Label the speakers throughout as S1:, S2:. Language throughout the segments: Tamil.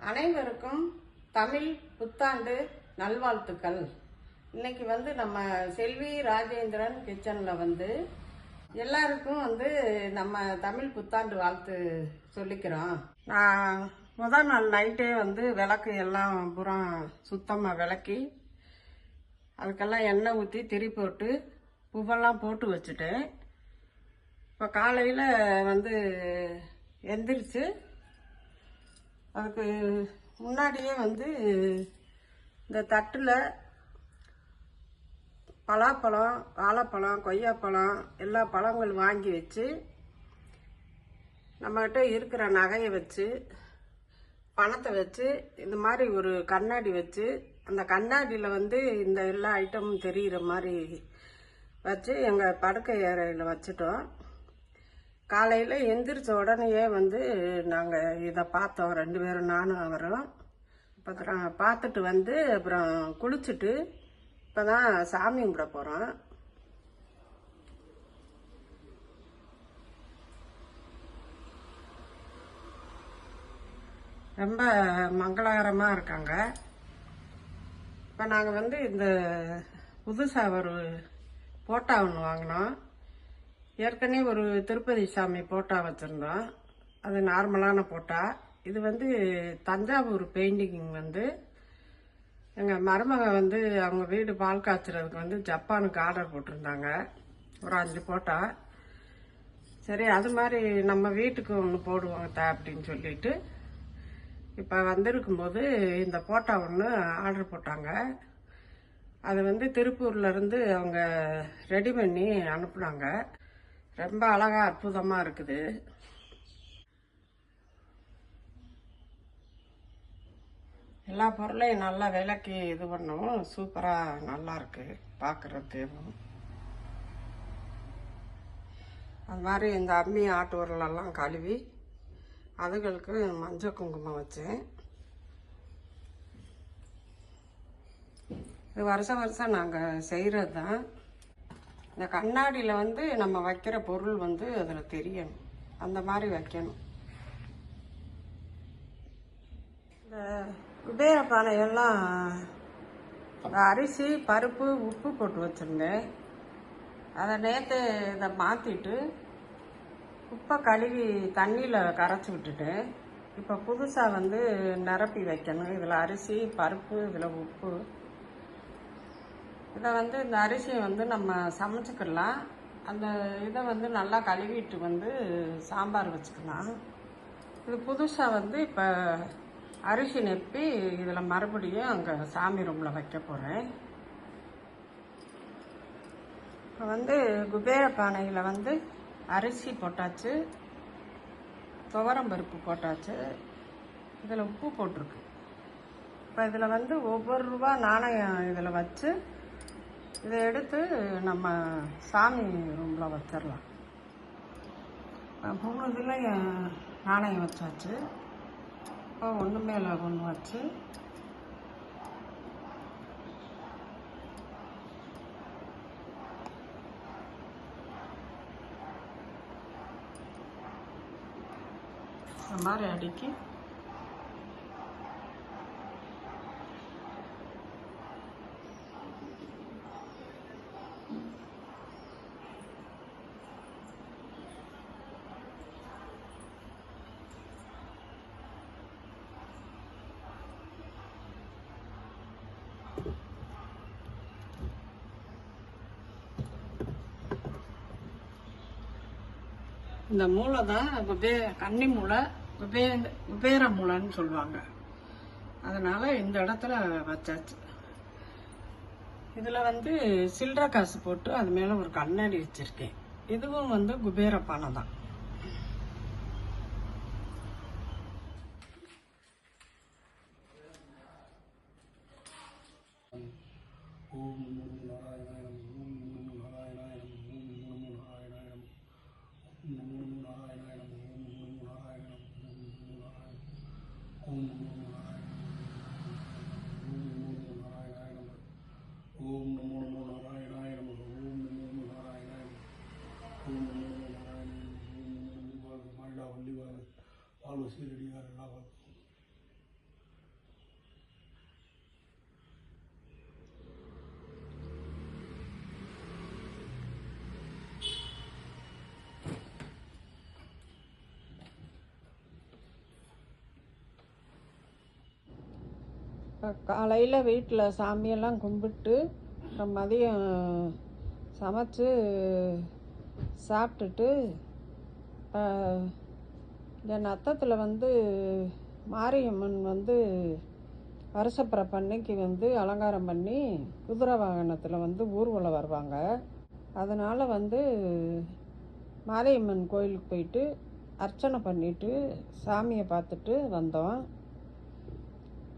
S1: அனைவருக்கும் தமிழ் புத்தாண்டு நல்வாழ்த்துக்கள். இன்னைக்கு வந்து நம்ம செல்வி ராஜேந்திரன் கிச்சனில் வந்து எல்லாருக்கும் வந்து நம்ம தமிழ் புத்தாண்டு வாழ்த்து சொல்லிக்கிறோம். நான் முதல் நாள் நைட்டே வந்து விளக்கு எல்லாம் புறம் சுத்தமாக விளக்கி அதுக்கெல்லாம் எண்ணெய் ஊற்றி திரி போட்டு பூவெல்லாம் போட்டு வச்சுட்டேன். இப்போ காலையில் வந்து எந்திரிச்சு அதுக்கு முன்னாடியே வந்து இந்த தட்டில் பலாப்பழம் வாழைப்பழம் கொய்யாப்பழம் எல்லா பழங்கள் வாங்கி வச்சு நம்மகிட்ட இருக்கிற நகையை வச்சு பணத்தை வச்சு இந்த மாதிரி ஒரு கண்ணாடி வச்சு அந்த கண்ணாடியில் வந்து இந்த எல்லா ஐட்டமும் தெரிகிற மாதிரி வச்சு எங்கள் படுக்கை அறையில் வச்சுட்டோம். காலையில் எந்திரிச்ச உடனேயே வந்து நாங்கள் இதை பார்த்தோம். ரெண்டு பேரும் நானும் அவரும். அப்புறம் பார்த்துட்டு வந்து அப்புறம் குளிச்சுட்டு இப்போ தான் சாமி கும்பிட போகிறோம் ரொம்ப மங்களகரமாக இருக்காங்க. இப்போ நாங்கள் வந்து இந்த புதுசாக ஒரு போட்டா ஒன்று வாங்கினோம். ஏற்கனவே ஒரு திருப்பதி சாமி போட்டா வச்சுருந்தோம் அது நார்மலான போட்டா. இது வந்து தஞ்சாவூர் பெயிண்டிங் வந்து எங்கள் மருமக வந்து அவங்க வீடு பால் காய்ச்சறதுக்கு வந்து ஜப்பானுக்கு ஆர்டர் போட்டிருந்தாங்க. ஒரு அஞ்சு போட்டா. சரி அது மாதிரி நம்ம வீட்டுக்கு ஒன்று போடுவோங்க தா அப்படின்னு சொல்லிட்டு இப்போ வந்திருக்கும்போது இந்த போட்டா ஒன்று ஆர்டர் போட்டாங்க. அது வந்து திருப்பூர்லேருந்து அவங்க ரெடி பண்ணி அனுப்புனாங்க. ரொம்ப அழகா அற்புதமாக இருக்குது. எல்லா பொருளையும் நல்லா விலைக்கு இது பண்ணவும் சூப்பராக நல்லா இருக்கு அது மாதிரி இந்த அம்மி ஆட்டு உரலெல்லாம் கழுவி அதுகளுக்கு மஞ்சள் குங்குமம் வச்சேன். இது வருஷம் வருஷம் நாங்கள் செய்கிறது தான் இந்த கண்ணாடியில் வந்து நம்ம வைக்கிற பொருள் வந்து அதில் தெரியணும். அந்த மாதிரி வைக்கணும். இந்த குபேர பானையெல்லாம் அரிசி பருப்பு உப்பு போட்டு வச்சுருந்தேன். அதை நேற்று இதை மாற்றிட்டு உப்பை கழுவி தண்ணியில் கரைச்சி விட்டுட்டேன். இப்போ புதுசாக வந்து நிரப்பி வைக்கணும். இதில் அரிசி பருப்பு இதில் உப்பு. இதை வந்து இந்த அரிசியை வந்து நம்ம சமைச்சிக்கிடலாம். அந்த இதை வந்து நல்லா கழுவிட்டு வந்து சாம்பார் வச்சுக்கலாம். இது புதுசாக வந்து இப்போ அரிசி நெப்பி இதில் மறுபடியும் அங்கே சாமி ரூமில் வைக்க போகிறேன் இப்போ வந்து குபேர பானையில் வந்து அரிசி போட்டாச்சு. துவரம் பருப்பு போட்டாச்சு. இதில் உப்பு போட்டிருக்கு. இப்போ இதில் வந்து ஒவ்வொரு ரூபா நாணயம் இதில் வச்சு இதை எடுத்து நம்ம சாமி ரூமில் வச்சிடலாம். மூணு இதில் நாணயம் வச்சாச்சு. இப்போ ஒன்று மேலே ஒன்று வச்சு இந்த மாதிரி அடுக்கி இந்த மூளை தான் குபே கன்னி மூளை குபே குபேர மூளைன்னு சொல்லுவாங்க. அதனால இந்த இடத்துல வச்சாச்சு. இதில் வந்து சில்லற காசு போட்டு அது மேலே ஒரு கண்ணாடி வச்சுருக்கேன். இதுவும் வந்து குபேர பானை தான்.
S2: அவங்க சீரடிகாரெல்லாம் வந்து
S1: காலையில் வீட்டில் சாமியெல்லாம் கும்பிட்டு மதியம் சமைச்சு சாப்பிட்டுட்டு ஆஹ், என் நத்தத்தில் வந்து மாரியம்மன் வந்து வருஷப்பிறப்பு அன்னைக்கு வந்து அலங்காரம் பண்ணி குதிரை வாகனத்தில் வந்து ஊர்வலம் வருவாங்க. அதனால் வந்து மாரியம்மன் கோயிலுக்கு போயிட்டு அர்ச்சனை பண்ணிட்டு சாமியை பார்த்துட்டு வந்தோம்.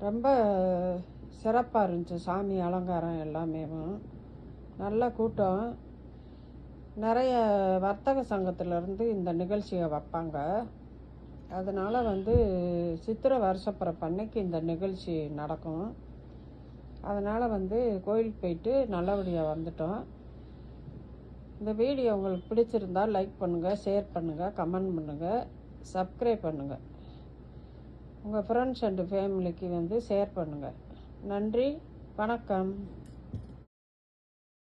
S1: ரொம்ப சிறப்பாக இருந்துச்சு சாமி அலங்காரம் எல்லாமே. நல்ல கூட்டம். நிறைய வர்த்தக சங்கத்திலேருந்து இந்த நிகழ்ச்சியை வைப்பாங்க. அதனால் வந்து சித்திரை வருஷப்பிறப்பு அன்னைக்கு இந்த நிகழ்ச்சி நடக்கும். அதனால் வந்து கோயிலுக்கு போயிட்டு நல்லபடியாக வந்துட்டோம். இந்த வீடியோ உங்களுக்கு பிடிச்சிருந்தா லைக் பண்ணுங்கள் ஷேர் பண்ணுங்கள் கமெண்ட் பண்ணுங்கள் சப்ஸ்கிரைப் பண்ணுங்கள் உங்கள் ஃப்ரெண்ட்ஸ் அண்டு ஃபேமிலிக்கு வந்து ஷேர் பண்ணுங்கள் நன்றி வணக்கம்.